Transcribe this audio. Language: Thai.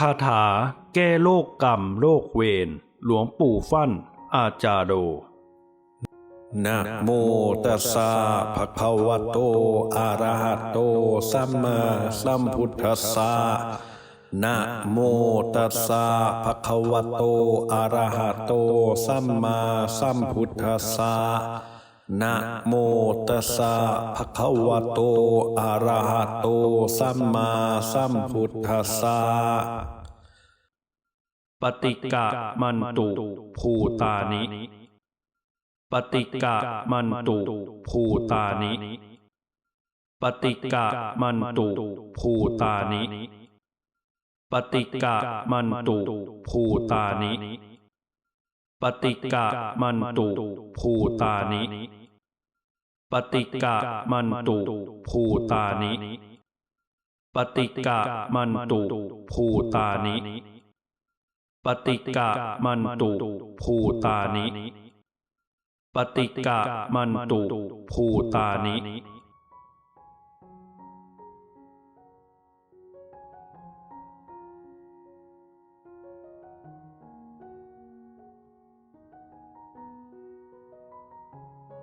คาถาแก้โรคกรรมโรคเวรหลวงปู่ฟั่น อาจาโด นะโมตัสสะภะคะวะโต อะระหะโต สัมมาสัมพุทธัสสะนะโมตัสสะภะคะวะโต อะระหะโต สัมมาสัมพุทธัสสะ นะโมตัสสะภะคะวะโต อะระหะโต สัมมาสัมพุทธัสสะ ปฏิกะมันตุภูตานิ ปฏิกะมันตุภูตานิ ปฏิกะมันตุภูตานิ ปฏิกะมันตุภูตานิ ปฏิกะมันตุภูตานิ ปฏิกะมันตุภูตานิ ปฏิกะมันตุภูตานิ ปฏิกะมันตุภูตานิ ปฏิกะมันตุภูตานิ